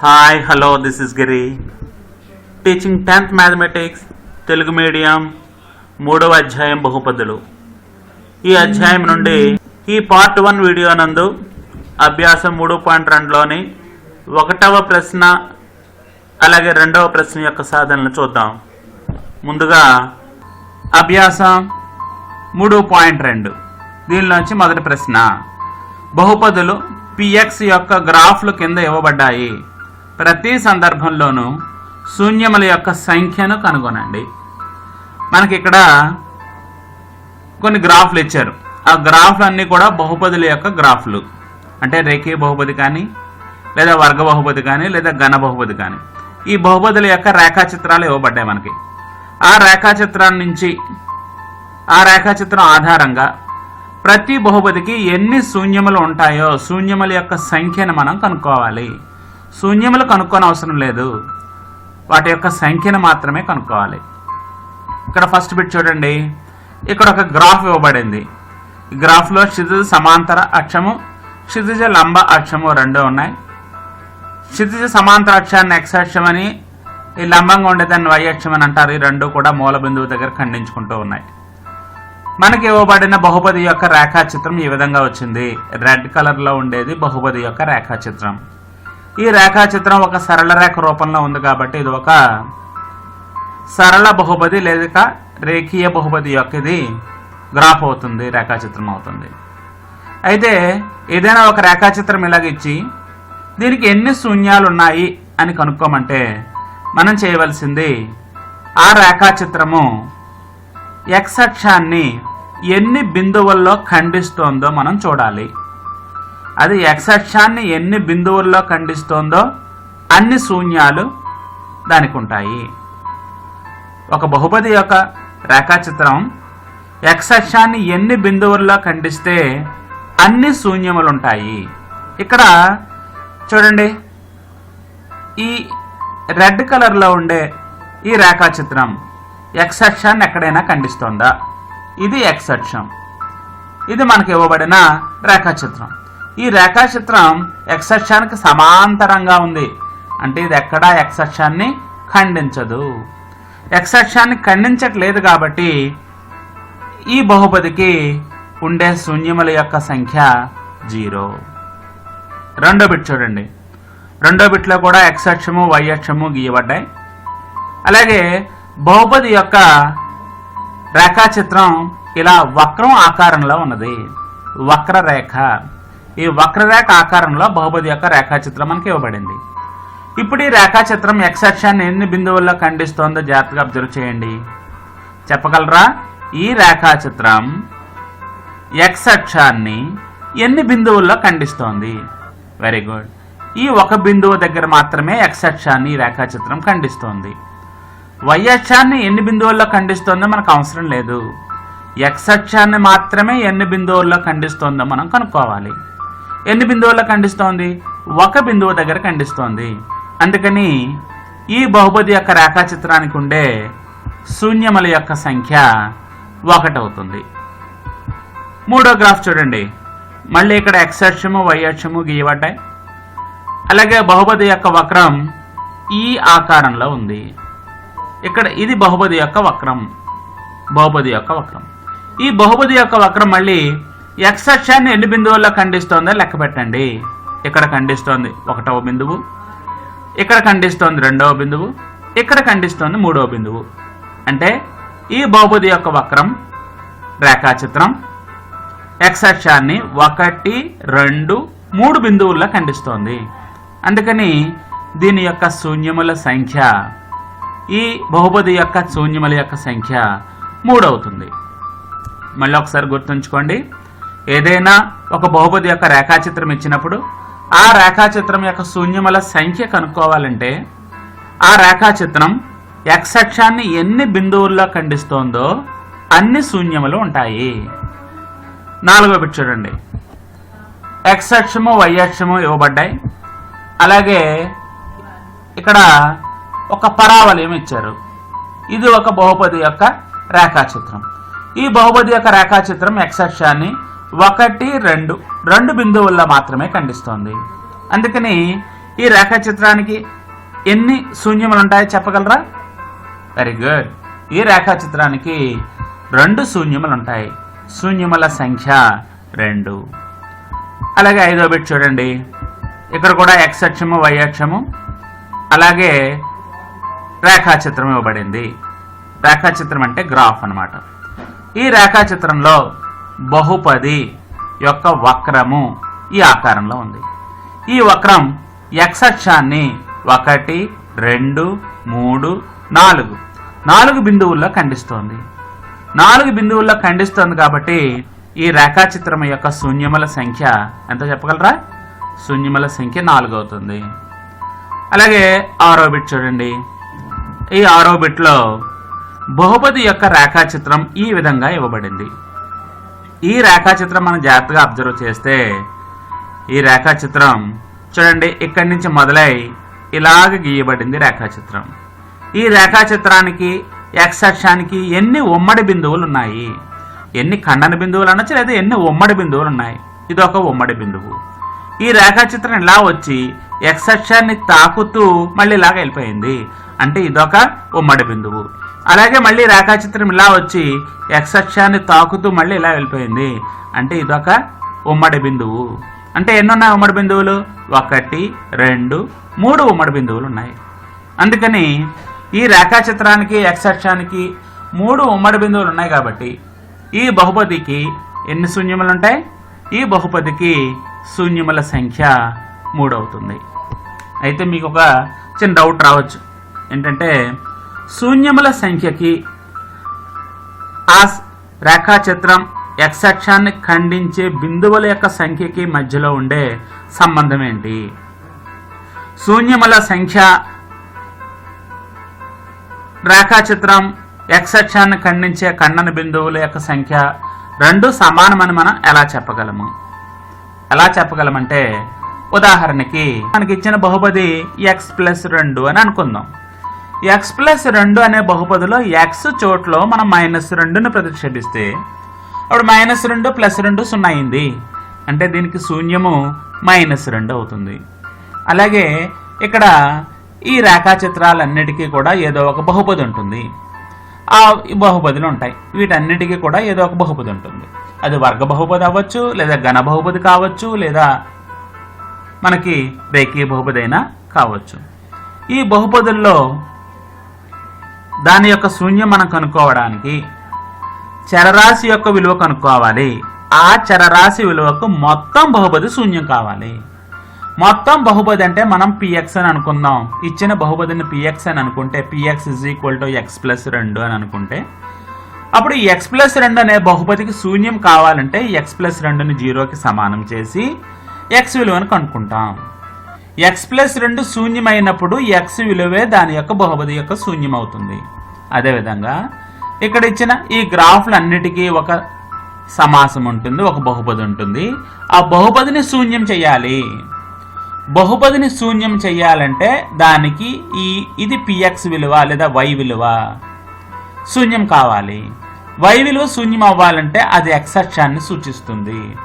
Hi hello this is Giri teaching tenth mathematics Telugu medium మూడవ అధ్యాయం బహుపదులు. ఈ అధ్యాయం నుండి ఈ పార్ట్ వన్ వీడియో నందు అభ్యాసం మూడు పాయింట్ రెండులోని ఒకటవ ప్రశ్న అలాగే రెండవ ప్రశ్న యొక్క సాధనలు చూద్దాం. ముందుగా అభ్యాసం మూడు పాయింట్ రెండు. దీనిలోంచి మొదటి ప్రశ్న. బహుపదులు పిఎక్స్ యొక్క గ్రాఫ్లు కింద ఇవ్వబడ్డాయి. ప్రతి సందర్భంలోనూ శూన్యముల యొక్క సంఖ్యను కనుగొనండి. మనకి ఇక్కడ కొన్ని గ్రాఫ్లు ఇచ్చారు. ఆ గ్రాఫ్లు అన్నీ కూడా బహుపదుల యొక్క గ్రాఫ్లు. అంటే రేఖీయ బహుపది కానీ లేదా వర్గ బహుపది కానీ లేదా ఘన బహుపది కానీ. ఈ బహుపదుల యొక్క రేఖాచిత్రాలు ఇవ్వబడ్డాయి మనకి. ఆ రేఖాచిత్రం నుంచి ఆ రేఖాచిత్రం ఆధారంగా ప్రతి బహుపదికి ఎన్ని శూన్యములు ఉంటాయో శూన్యముల యొక్క సంఖ్యను మనం కనుక్కోవాలి. శూన్యములు కనుక్కోని అవసరం లేదు. వాటి యొక్క సంఖ్యను మాత్రమే కనుక్కోవాలి. ఇక్కడ ఫస్ట్ బిట్ చూడండి. ఇక్కడ ఒక గ్రాఫ్ ఇవ్వబడింది. ఈ గ్రాఫ్లో క్షితిజ సమాంతర అక్షము క్షితిజ లంబ అక్షము రెండు ఉన్నాయి. క్షితిజ సమాంతర అక్షాన్ని ఎక్స్ అక్షం అని ఈ లంబంగా ఉండేదాన్ని వై అక్షం అని అంటారు. ఈ రెండు కూడా మూల బిందువు దగ్గర ఖండించుకుంటూ ఉన్నాయి. మనకి ఇవ్వబడిన బహుపది యొక్క రేఖాచిత్రం ఈ విధంగా వచ్చింది. రెడ్ కలర్లో ఉండేది బహుపది యొక్క రేఖాచిత్రం. ఈ రేఖాచిత్రం ఒక సరళ రేఖ రూపంలో ఉంది కాబట్టి ఇది ఒక సరళ బహుపది లేక రేఖీయ బహుపది యొక్క ఇది గ్రాఫ్ అవుతుంది రేఖాచిత్రం అవుతుంది. అయితే ఏదైనా ఒక రేఖాచిత్రం ఇలాగ ఇచ్చి దీనికి ఎన్ని శూన్యాలు ఉన్నాయి అని కనుక్కోమంటే మనం చేయవలసింది ఆ రేఖాచిత్రము ఎక్స్ అక్షాన్ని ఎన్ని బిందువుల్లో ఖండిస్తోందో మనం చూడాలి. అది ఎక్స్ అక్షాన్ని ఎన్ని బిందువుల్లో ఖండిస్తోందో అన్ని శూన్యాలు దానికి ఉంటాయి ఒక బహుపది యొక్క రేఖాచిత్రం ఎక్స్ అక్షాన్ని ఎన్ని బిందువుల్లో ఖండిస్తే అన్ని శూన్యములు ఉంటాయి ఇక్కడ చూడండి ఈ రెడ్ కలర్లో ఉండే ఈ రేఖాచిత్రం ఎక్స్ అక్షాన్ని ఎక్కడైనా ఖండిస్తోందా? ఇది ఎక్స్ అక్షం ఇది మనకి ఇవ్వబడిన రేఖాచిత్రం. ఈ రేఖాచిత్రం ఎక్స్ అక్షానికి సమాంతరంగా ఉంది. అంటే ఇది ఎక్కడా ఎక్స్ అక్షాన్ని ఖండించదు. ఎక్స్ అక్షాన్ని ఖండించట్లేదు కాబట్టి ఈ బహుపదికి ఉండే శూన్యముల యొక్క సంఖ్య జీరో. రెండో బిట్ చూడండి. రెండో బిట్లో కూడా ఎక్స్ అక్షము వై అక్షము గీయబడ్డాయి అలాగే బహుపది యొక్క రేఖాచిత్రం ఇలా వక్రం ఆకారంలో ఉన్నది. వక్రరేఖ. ఈ వక్రరేఖ ఆకారంలో బహుపది యొక్క రేఖాచిత్రం మనకి ఇవ్వబడింది. ఇప్పుడు ఈ రేఖాచిత్రం ఎక్స్ అక్షాన్ని ఎన్ని బిందువుల్లో ఖండిస్తోందో జాగ్రత్తగా అబ్జర్వ్ చేయండి. చెప్పగలరా? ఈ రేఖాచిత్రం ఎక్స్ అక్షాన్ని ఎన్ని బిందువుల్లో ఖండిస్తోంది? వెరీ గుడ్ ఈ ఒక బిందువు దగ్గర మాత్రమే ఎక్స్ అక్షాన్ని ఈ రేఖాచిత్రం ఖండిస్తోంది. వై అక్షాన్ని ఎన్ని బిందువుల్లో ఖండిస్తోందో మనకు అవసరం లేదు. ఎక్స్ అక్షాన్ని మాత్రమే ఎన్ని బిందువుల్లో ఖండిస్తోందో మనం కనుక్కోవాలి. ఎన్ని బిందువుల్లో ఖండిస్తోంది? ఒక బిందువు దగ్గర ఖండిస్తోంది. అందుకని ఈ బహుపది యొక్క రేఖాచిత్రానికి ఉండే శూన్యముల యొక్క సంఖ్య ఒకటవుతుంది. మూడో గ్రాఫ్ చూడండి. మళ్ళీ ఇక్కడ ఎక్స్ అక్షము వై అక్షము గీయబడ్డాయి అలాగే బహుపది యొక్క వక్రం ఈ ఆకారంలో ఉంది. ఇక్కడ ఇది బహుపది యొక్క వక్రం. బహుపది యొక్క వక్రం. ఈ బహుపది యొక్క వక్రం మళ్ళీ ఎక్స్ అక్షాన్ని ఎన్ని బిందువుల్లో ఖండిస్తోందో లెక్క పెట్టండి. ఇక్కడ ఖండిస్తోంది ఒకటవ బిందువు ఇక్కడ ఖండిస్తోంది రెండవ బిందువు ఇక్కడ ఖండిస్తోంది మూడవ బిందువు. అంటే ఈ బహుపది యొక్క వక్రం రేఖాచిత్రం ఎక్స్ అక్షాన్ని ఒకటి రెండు మూడు బిందువుల్లో ఖండిస్తోంది. అందుకని దీని యొక్క శూన్యముల సంఖ్య ఈ బహుపది యొక్క శూన్యముల యొక్క సంఖ్య మూడవుతుంది. మళ్ళీ ఒకసారి గుర్తుంచుకోండి. ఏదైనా ఒక బహుపది యొక్క రేఖాచిత్రం ఇచ్చినప్పుడు ఆ రేఖాచిత్రం యొక్క శూన్యముల సంఖ్య కనుక్కోవాలంటే ఆ రేఖాచిత్రం ఎక్స్ అక్షాన్ని ఎన్ని బిందువుల్లో ఖండిస్తోందో అన్ని శూన్యములు ఉంటాయి. నాలుగో బిట్ చూడండి. ఎక్స్ అక్షము వై అక్షము ఇవ్వబడ్డాయి. అలాగే ఇక్కడ ఒక పరావలయం ఇచ్చారు? ఇది ఒక బహుపది యొక్క రేఖాచిత్రం. ఈ బహుపది యొక్క రేఖాచిత్రం ఎక్స్ అక్షాన్ని ఒకటి రెండు. రెండు బిందువుల్లో మాత్రమే ఖండిస్తోంది. అందుకని ఈ రేఖాచిత్రానికి ఎన్ని శూన్యములు ఉంటాయో చెప్పగలరా? వెరీ గుడ్ ఈ రేఖాచిత్రానికి రెండు శూన్యములు ఉంటాయి శూన్యముల సంఖ్య రెండు. అలాగే ఐదో బిట్ చూడండి. ఇక్కడ కూడా ఎక్స్ అక్షము వై అక్షము. అలాగే రేఖాచిత్రం ఇవ్వబడింది. రేఖాచిత్రం అంటే గ్రాఫ్ అనమాట ఈ రేఖాచిత్రంలో బహుపది యొక్క వక్రము ఈ ఆకారంలో ఉంది. ఈ వక్రం ఎక్స్ అక్షాన్ని ఒకటి రెండు మూడు నాలుగు. నాలుగు బిందువుల్లో ఖండిస్తోంది. నాలుగు బిందువుల్లో ఖండిస్తోంది కాబట్టి ఈ రేఖాచిత్రం యొక్క శూన్యముల సంఖ్య ఎంత చెప్పగలరా? శూన్యముల సంఖ్య నాలుగు అవుతుంది. అలాగే ఆరో బిట్ చూడండి. ఈ ఆరో బిట్లో బహుపది యొక్క రేఖాచిత్రం ఈ విధంగా ఇవ్వబడింది. ఈ రేఖాచిత్రం మనం జాగ్రత్తగా అబ్జర్వ్ చేస్తే ఈ రేఖాచిత్రం చూడండి ఇక్కడి నుంచి మొదలై ఇలాగ గీయబడింది రేఖాచిత్రం. ఈ రేఖాచిత్రానికి ఎక్స్ అక్షానికి ఎన్ని ఉమ్మడి బిందువులు ఉన్నాయి? ఎన్ని ఖండన బిందువులు అనొచ్చు లేదా ఎన్ని ఉమ్మడి బిందువులు ఉన్నాయి? ఇది ఒక ఉమ్మడి బిందువు. ఈ రేఖాచిత్రం ఇలా వచ్చి ఎక్స్ అక్షాన్ని తాకుతూ మళ్ళీ ఇలాగ వెళ్ళిపోయింది. అంటే ఇదొక ఉమ్మడి బిందువు. అలాగే మళ్ళీ రేఖాచిత్రం ఇలా వచ్చి ఎక్స్ అక్షాన్ని తాకుతూ మళ్ళీ ఇలా వెళ్ళిపోయింది. అంటే ఇదొక ఉమ్మడి బిందువు. అంటే ఎన్ని ఉన్నాయి ఉమ్మడి బిందువులు? ఒకటి రెండు మూడు ఉమ్మడి బిందువులు ఉన్నాయి. అందుకని ఈ రేఖాచిత్రానికి ఎక్స్ అక్షానికి మూడు ఉమ్మడి బిందువులు ఉన్నాయి కాబట్టి ఈ బహుపదికి ఎన్ని శూన్యములు ఉంటాయి? ఈ బహుపదికి శూన్యముల సంఖ్య మూడు అవుతుంది అయితే మీకు ఒక చిన్న డౌట్ రావచ్చు. ఏంటంటే శూన్యముల సంఖ్యకి ఆ రేఖాచిత్రం ఎక్స్ అక్షాన్ని ఖండించే బిందువుల యొక్క సంఖ్యకి మధ్యలో ఉండే సంబంధం ఏంటి? శూన్యముల సంఖ్య రేఖాచిత్రం ఎక్స్ అక్షాన్ని ఖండించే ఖండన బిందువుల యొక్క సంఖ్య రెండు సమానమని మనం ఎలా చెప్పగలము? ఎలా చెప్పగలమంటే ఉదాహరణకి మనకి ఇచ్చిన బహుపది ఎక్స్ ప్లస్ రెండు అని అనుకుందాం. ఎక్స్ ప్లస్ రెండు అనే బహుపదిలో ఎక్స్ చోట్లో మనం మైనస్ రెండును ప్రతిక్షేపిస్తే అప్పుడు మైనస్ రెండు ప్లస్ రెండు సున్నా అయింది. అంటే దీనికి శూన్యము మైనస్ రెండు అవుతుంది. అలాగే ఇక్కడ ఈ రేఖాచిత్రాలన్నిటికీ కూడా ఏదో ఒక బహుపది ఉంటుంది. ఆ బహుపదులు ఉంటాయి. వీటన్నిటికీ కూడా ఏదో ఒక బహుపది ఉంటుంది. అది వర్గ బహుపది అవ్వచ్చు లేదా ఘన బహుపది కావచ్చు లేదా మనకి రేఖీయ బహుపది అయినా కావచ్చు. ఈ బహుపదుల్లో దాని యొక్క శూన్యం మనం కనుక్కోవడానికి చరరాశి యొక్క విలువ కనుక్కోవాలి. ఆ చరరాశి విలువకు మొత్తం బహుపది శూన్యం కావాలి. మొత్తం బహుపది అంటే మనం పిఎక్స్ అని అనుకుందాం. ఇచ్చిన బహుపదిని పిఎక్స్ అని అనుకుంటే p x is equal to x plus రెండు అని అనుకుంటే అప్పుడు ఎక్స్ ప్లస్ రెండు అనే బహుపదికి శూన్యం కావాలంటే ఎక్స్ ప్లస్ రెండుని జీరోకి సమానం చేసి ఎక్స్ విలువను కనుక్కుంటాం. ఎక్స్ ప్లస్ రెండు శూన్యమైనప్పుడు ఎక్స్ విలువే దాని యొక్క బహుపది యొక్క శూన్యం అవుతుంది అదేవిధంగా ఇక్కడ ఇచ్చిన ఈ గ్రాఫ్లన్నిటికీ ఒక సమాసం ఉంటుంది ఒక బహుపది ఉంటుంది. ఆ బహుపదిని శూన్యం చేయాలి. బహుపదిని శూన్యం చేయాలంటే దానికి ఈ ఇది పిఎక్స్ విలువ లేదా వై విలువ శూన్యం కావాలి. వై విలువ శూన్యం అవ్వాలంటే అది ఎక్స్ అక్షాన్ని సూచిస్తుంది.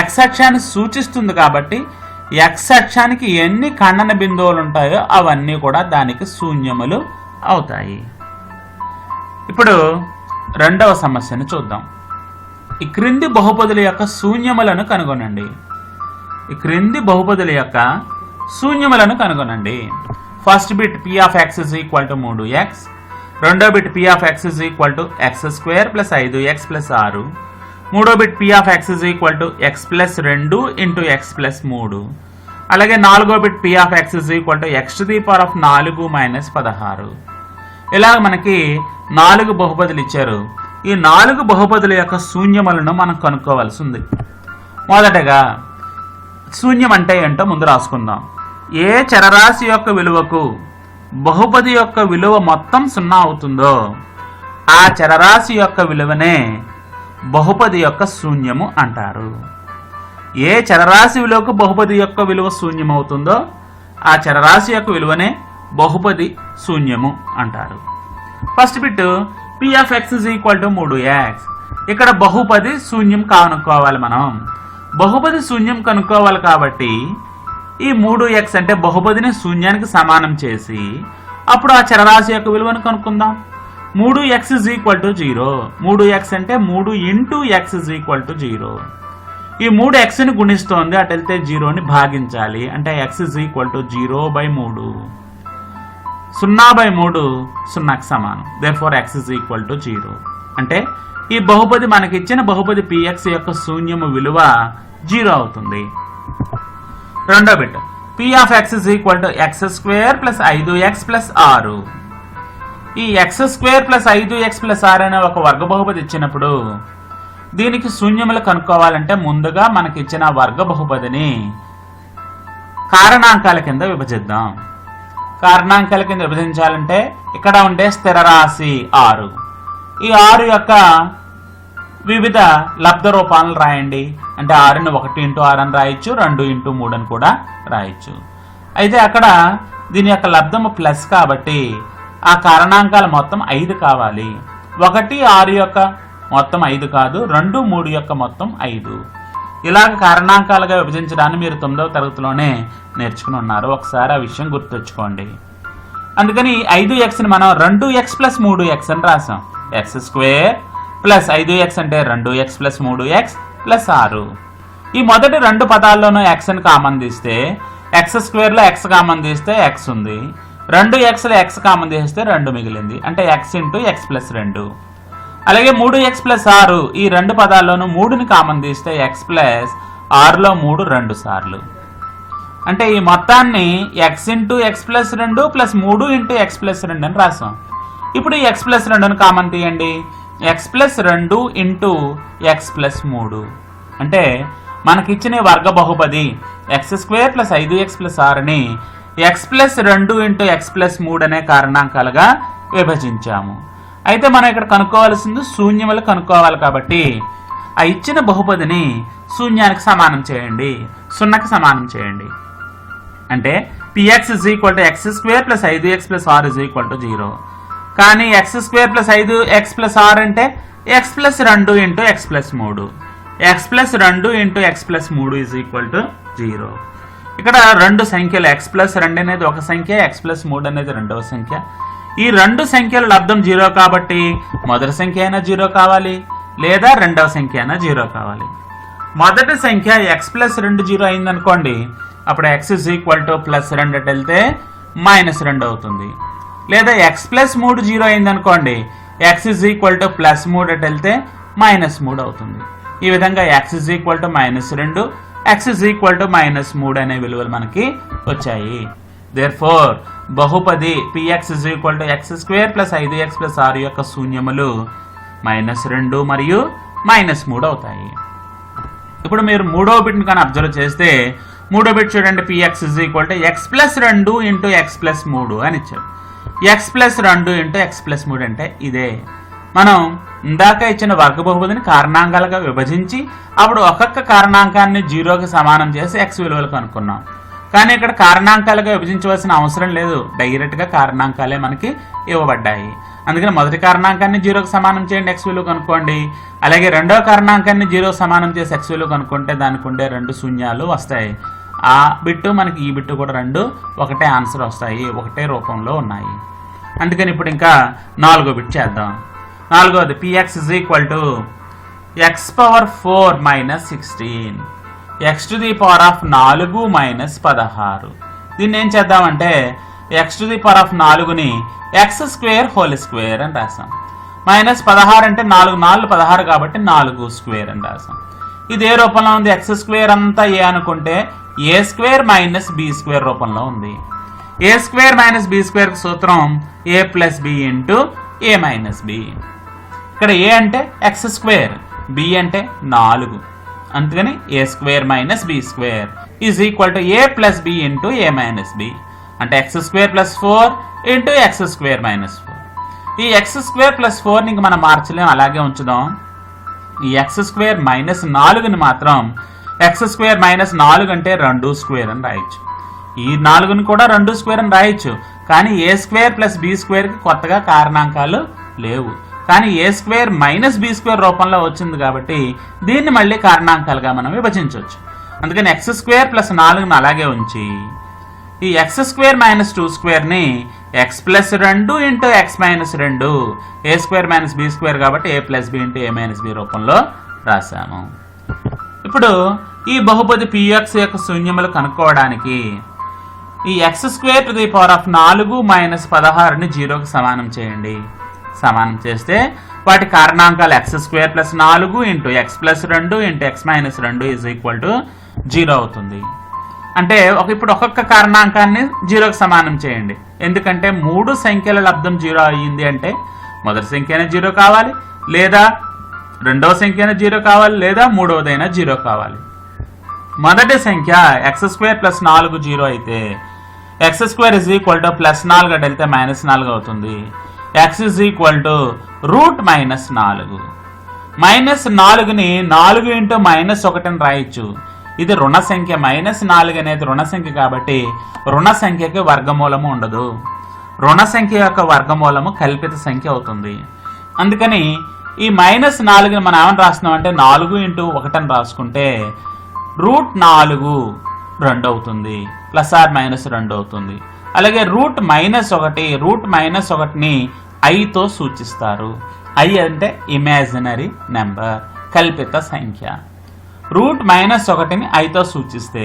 ఎక్స్ అక్షాన్ని సూచిస్తుంది కాబట్టి ఎక్స్ అక్షానికి ఎన్ని ఖండన బిందువులు ఉంటాయో అవన్నీ కూడా దానికి శూన్యములు అవుతాయి. ఇప్పుడు రెండవ సమస్యను చూద్దాం. ఈ క్రింది బహుపదుల యొక్క శూన్యములను కనుగొనండి. ఈ క్రింది బహుపదుల యొక్క శూన్యములను కనుగొనండి. First bit p of x is equal to మూడు ఎక్స్ రెండో bit p of x is equal to x square plus ఐదు ఎక్స్ ప్లస్ ఆరు మూడో bit p of x is equal to x plus రెండు ఇంటూ ఎక్స్ ప్లస్ మూడు. అలాగే నాలుగో bit p of x is equal to x to the power of నాలుగు minus పదహారు. ఇలా మనకి నాలుగు బహుపదులు ఇచ్చారు. ఈ నాలుగు బహుపదుల యొక్క శూన్యములను మనం కనుక్కోవాల్సి ఉంది మొదటగా శూన్యం అంటే ఏంటో ముందు రాసుకుందాం. ఏ చరరాశి యొక్క విలువకు బహుపది యొక్క విలువ మొత్తం సున్నా అవుతుందో ఆ చరరాశి యొక్క విలువనే బహుపది యొక్క శూన్యము అంటారు. ఏ చరరాశి విలువకు బహుపది యొక్క విలువ శూన్యమవుతుందో ఆ చరరాశి యొక్క విలువనే బహుపది శూన్యము అంటారు. First bit p of x is equal to మూడు ఎక్స్ ఇక్కడ బహుపది శూన్యం కనుక్కోవాలి మనం. బహుపది శూన్యం కనుక్కోవాలి కాబట్టి ఈ మూడు ఎక్స్ అంటే బహుపదిని శూన్యానికి సమానం చేసి అప్పుడు ఆ చరరాశి యొక్క విలువను కనుక్కుందాం. మూడు x is equal to zero మూడు ఎక్స్ అంటే మూడు into x is equal to zero ఈ మూడు ఎక్స్ని గుణిస్తోంది. అటు వెళ్తే జీరోని భాగించాలి. అంటే x is equal to zero by మూడు. సున్నా బై మూడు సున్నాకి సమానం. Therefore x is equal to zero అంటే ఈ బహుపది మనకిచ్చిన బహుపది పిఎక్స్ యొక్క శూన్యము విలువ జీరో అవుతుంది. రెండో bit. P of x is equal to x square plus ఐదు ఎక్స్ ప్లస్ ఆరు ఈ ఎక్స్ స్క్వేర్ ప్లస్ ఐదు ఎక్స్ ప్లస్ ఆరు అనే ఒక వర్గ బహుపది ఇచ్చినప్పుడు దీనికి శూన్యములు కనుక్కోవాలంటే ముందుగా మనకి ఇచ్చిన వర్గ బహుపదిని కారణాంకాల కింద విభజిద్దాం. కారణాంకాల కింద విభజించాలంటే ఇక్కడ ఉండే స్థిర రాశి ఆరు. ఈ ఆరు యొక్క వివిధ లబ్ధ రూపాలను రాయండి. అంటే ఆరుని ఒకటి ఇంటూ ఆరు అని రాయొచ్చు రెండు ఇంటూ మూడు అని కూడా రాయొచ్చు. అయితే అక్కడ దీని యొక్క లబ్ధము ప్లస్ కాబట్టి ఆ కారణాంకాలు మొత్తం ఐదు కావాలి. ఒకటి ఆరు యొక్క మొత్తం ఐదు కాదు. రెండు మూడు యొక్క మొత్తం ఐదు. ఇలాగ కారణాంకాలుగా విభజించడాన్ని మీరు తొమ్మిదవ తరగతిలోనే నేర్చుకుని ఉన్నారు. ఒకసారి ఆ విషయం గుర్తుంచుకోండి అందుకని ఐదు ఎక్స్ని మనం రెండు ఎక్స్ ప్లస్ మూడు ఎక్స్ అని రాసాం ఎక్స్ స్క్వేర్ ప్లస్ ఐదు ఎక్స్ అంటే రెండు ఎక్స్ ప్లస్ మూడు ఎక్స్ ప్లస్ ఆరు. ఈ మొదటి రెండు పదాల్లోనూ ఎక్స్ అని కామన్ తీస్తే ఎక్స్ స్క్వేర్లో ఎక్స్ కామన్ తీస్తే ఎక్స్ ఉంది. రెండు ఎక్స్లో ఎక్స్ కామన్ తీస్తే రెండు మిగిలింది. అంటే ఎక్స్ ఇంటూ ఎక్స్ ప్లస్ రెండు. అలాగే మూడు ఎక్స్ ప్లస్ ఆరు ఈ రెండు పదాల్లోనూ మూడుని కామన్ తీస్తే ఎక్స్ ప్లస్ ఆరులో మూడు రెండు సార్లు. అంటే ఈ మొత్తాన్ని ఎక్స్ ఇంటూ ఎక్స్ ప్లస్ రెండు ప్లస్ మూడు ఇంటూ ఎక్స్ ప్లస్ రెండు అని రాసాం. ఇప్పుడు ఈ ఎక్స్ ప్లస్ రెండుని కామన్ తీయండి. ఎక్స్ ప్లస్ రెండు ఇంటూ ఎక్స్ ప్లస్ మూడు. అంటే మనకిచ్చిన వర్గ బహుపది ఎక్స్ స్క్వేర్ ప్లస్ ఐదు ఎక్స్ ప్లస్ ఆరుని ఎక్స్ ప్లస్ రెండు ఇంటూ ఎక్స్ ప్లస్ మూడు అనే కారణాంకాలుగా విభజించాము. అయితే మనం ఇక్కడ కనుక్కోవాల్సింది శూన్యములు కనుక్కోవాలి కాబట్టి ఆ ఇచ్చిన బహుపదిని శూన్యానికి సమానం చేయండి. సున్నకి సమానం చేయండి. అంటే p x is equal to x square plus ఐదు ఎక్స్ ప్లస్ ఆర్ ఇస్ ఈక్వల్ టు జీరో కానీ ఎక్స్ స్క్వేర్ ప్లస్ ఐదు ఎక్స్ ప్లస్ ఆర్ అంటే ఎక్స్ ప్లస్ రెండు ఇంటూ ఎక్స్ ప్లస్ మూడు. ఎక్స్ ప్లస్ రెండు ఇంటూ ఎక్స్ ప్లస్ మూడు ఇస్ ఈక్వల్ టు జీరో ఇక్కడ రెండు సంఖ్యలు ఎక్స్ ప్లస్ రెండు అనేది ఒక సంఖ్య ఎక్స్ ప్లస్ మూడు అనేది రెండవ సంఖ్య. ఈ రెండు సంఖ్యల లబ్ధం జీరో కాబట్టి మొదటి సంఖ్య అయినా జీరో కావాలి లేదా రెండవ సంఖ్య అయినా జీరో కావాలి. మొదటి సంఖ్య ఎక్స్ ప్లస్ రెండు జీరో అయిందనుకోండి అప్పుడు x is equal to plus రెండు అటు వెళ్తే మైనస్ రెండు అవుతుంది. లేదా ఎక్స్ ప్లస్ మూడు జీరో అయిందనుకోండి x is equal to plus మూడు అటు వెళ్తే మైనస్ మూడు అవుతుంది. ఈ విధంగా x is equal to minus రెండు x is equal to minus మూడు అనే విలువలు మనకి వచ్చాయి. దేర్ ఫోర్ బహుపది p x is equal to x square plus ఐదు ఎక్స్ ప్లస్ ఆరు యొక్క శూన్యములు మైనస్ రెండు మరియు మైనస్ మూడు అవుతాయి. ఇప్పుడు మీరు మూడో బిట్ని కానీ అబ్జర్వ్ చేస్తే మూడో బిట్ చూడండి p x is equal to x plus రెండు ఇంటూ ఎక్స్ ప్లస్ మూడు అని ఇచ్చారు. ఎక్స్ ప్లస్ రెండు ఇంటూ ఎక్స్ ప్లస్ మూడు అంటే ఇదే. మనం ఇందాక ఇచ్చిన వర్గ బహుపదిని కారణాంకాలుగా విభజించి అప్పుడు ఒక్కొక్క కారణాంకాన్ని జీరోకి సమానం చేసి ఎక్స్ విలువలు కనుక్కున్నాం. కానీ ఇక్కడ కారణాంకాలుగా విభజించవలసిన అవసరం లేదు. డైరెక్ట్గా కారణాంకాలే మనకి ఇవ్వబడ్డాయి. అందుకని మొదటి కారణాంకాన్ని జీరోకి సమానం చేయండి ఎక్స్ విలువ కనుక్కోండి. అలాగే రెండో కారణాంకాన్ని జీరో సమానం చేసి ఎక్స్ విలువ కనుక్కుంటే దానికి ఉండే రెండు శూన్యాలు వస్తాయి. ఆ బిట్టు మనకి ఈ బిట్టు కూడా రెండు ఒకటే ఆన్సర్ వస్తాయి ఒకటే రూపంలో ఉన్నాయి. అందుకని ఇప్పుడు ఇంకా నాలుగో బిట్ చేద్దాం. నాలుగవది p x is equal to x power four minus sixteen x to the power of నాలుగు మైనస్ పదహారు. దీన్ని ఏం చేద్దామంటే x to the power of నాలుగుని x square whole square అని రాసాం. మైనస్ పదహారు అంటే నాలుగు నాలుగు పదహారు కాబట్టి నాలుగు స్క్వేర్ అని రాసాం. ఇది ఏ రూపంలో ఉంది? ఎక్స్ స్క్వేర్ అంతా ఏ అనుకుంటే a square minus b square రూపంలో ఉంది. A square minus b square సూత్రం a plus b into a minus b ఇక్కడ ఏ అంటే ఎక్స్ స్క్వేర్ బి అంటే నాలుగు. అందుకని a square minus b square is equal to a plus b into a minus b అంటే x square plus four into x square minus four ఈ x square plus ఫోర్ని ఇంక మనం మార్చలేం అలాగే ఉంచుదాం. ఈ ఎక్స్ స్క్వేర్ మైనస్ నాలుగుని మాత్రం ఎక్స్ స్క్వేర్ మైనస్ నాలుగు అంటే రెండు స్క్వేర్ అని రాయొచ్చు. ఈ నాలుగుని కూడా రెండు స్క్వేర్ అని రాయొచ్చు. కానీ ఏ స్క్వేర్ ప్లస్ బి స్క్వేర్కి కొత్తగా కారణాంకాలు లేవు. కానీ a square minus b square రూపంలో వచ్చింది కాబట్టి దీన్ని మళ్ళీ కారణాంకాలుగా మనం విభజించవచ్చు. అందుకని ఎక్స్ స్క్వేర్ ప్లస్ నాలుగును అలాగే ఉంచి ఈ ఎక్స్ స్క్వేర్ మైనస్ టూ స్క్వేర్ని ఎక్స్ ప్లస్ రెండు ఇంటూ ఎక్స్ మైనస్ రెండు a square minus b square కాబట్టి a plus b into a minus b రూపంలో రాశాము. ఇప్పుడు ఈ బహుపది పిఎక్స్ యొక్క శూన్యములు కనుక్కోవడానికి ఈ x square to the power of నాలుగు మైనస్ పదహారుని జీరోకి సమానం చేయండి. సమానం చేస్తే వాటి కారణాంకాలు ఎక్స్ స్క్వేర్ ప్లస్ నాలుగు ఇంటూ ఎక్స్ ప్లస్ రెండు ఇంటూ ఎక్స్ మైనస్ రెండు ఈజ్ ఈక్వల్ టు జీరో అవుతుంది. అంటే ఒక ఇప్పుడు ఒక్కొక్క కారణాంకాన్ని జీరోకి సమానం చేయండి. ఎందుకంటే మూడు సంఖ్యల లబ్ధం జీరో అయ్యింది అంటే మొదటి సంఖ్య అయినా జీరో కావాలి లేదా రెండవ సంఖ్య అయినా జీరో కావాలి లేదా మూడవదైనా జీరో కావాలి. మొదటి సంఖ్య ఎక్స్ స్క్వేర్ ప్లస్ నాలుగు జీరో అయితే x square is equal to plus నాలుగు అంటే వెళ్తే మైనస్ నాలుగు అవుతుంది. X is equal to root minus నాలుగు. మైనస్ నాలుగుని నాలుగు ఇంటూ మైనస్ ఒకటిని రాయొచ్చు. ఇది రుణ సంఖ్య. మైనస్ నాలుగు అనేది రుణ సంఖ్య కాబట్టి రుణ సంఖ్యకి వర్గమూలము ఉండదు. రుణ సంఖ్య యొక్క వర్గమూలము కల్పిత సంఖ్య అవుతుంది. అందుకని ఈ మైనస్ నాలుగుని మనం ఏమని రాస్తున్నాం అంటే నాలుగు ఇంటూ ఒకటని రాసుకుంటే రూట్ నాలుగు రెండు అవుతుంది. ప్లస్ ఆర్ మైనస్ రెండు అవుతుంది. అలాగే రూట్ మైనస్ ఒకటి రూట్ మైనస్ ఒకటిని ఐతో సూచిస్తారు. ఐ అంటే ఇమాజినరీ నెంబర్ కల్పిత సంఖ్య. రూట్ మైనస్ ఒకటిని ఐతో సూచిస్తే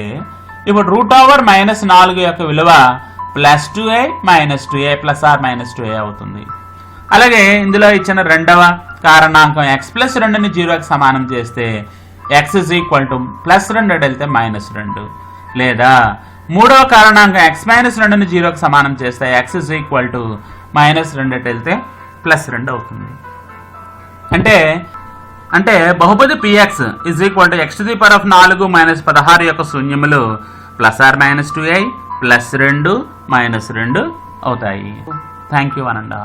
ఇప్పుడు రూట్ ఓవర్ మైనస్ నాలుగు యొక్క విలువ plus two a minus two a plus or minus two a అవుతుంది. అలాగే ఇందులో ఇచ్చిన రెండవ కారణాంకం ఎక్స్ ప్లస్ రెండుని జీరోకి సమానం చేస్తే x is equal to plus రెండు వెళ్తే మైనస్ రెండు. లేదా మూడవ కారణాంకం ఎక్స్ మైనస్ రెండుని జీరోకి సమానం చేస్తే x is equal to minus రెండు అటు వెళ్తే ప్లస్ రెండు అవుతుంది. అంటే అంటే బహుపది p x is equal to x to the power of నాలుగు మైనస్ పదహారు యొక్క శూన్యములు plus or minus two i plus రెండు మైనస్ రెండు అవుతాయి. Thank you అనండా